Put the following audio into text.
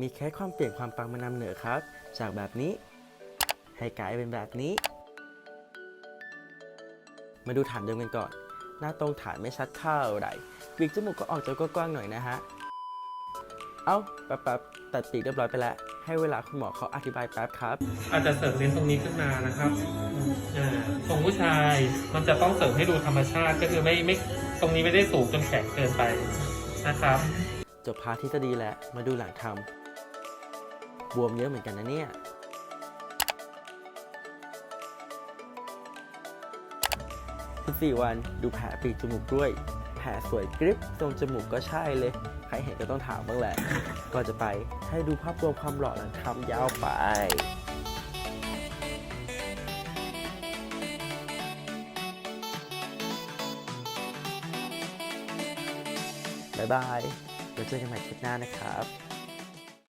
มีแค่ความเปลี่ยนความปังมานำเหนือครับ จากแบบนี้ ให้กลายเป็นแบบนี้ มาดูฐานเดิมกันก่อน หน้าตรงฐานไม่ชัดเท่าไหร่ปีกจมูกก็ออกจะกว้างๆหน่อยนะฮะ เอ้าแป๊บๆตัดปีกเรียบร้อยไปแล้ว ให้เวลาคุณหมอเขาอธิบายแป๊บครับ อาจจะเสริมเน้นตรงนี้ขึ้นมานะครับอ่าตรงผู้ชายมันจะต้องเสริมให้ดูธรรมชาติ ก็คือไม่ไม่ตรงนี้ไม่ได้สูงจนแข็งเกินไปนะครับ จบพาร์ททฤษฎีแล้วมาดูหลังทำ บวมเยอะเหมือนกันนะเนี่ย14 วันดูแผลปีกจมูกด้วย แผลสวยกริบตรงจมูกก็ใช่เลย ใครเห็นก็ต้องถามบ้างแหละ ก่อนจะไปให้ดูภาพรวมความหล่อหลังทำยาวไปบายบายเดี๋ยวเจอกันใหม่คลิปหน้านะครับ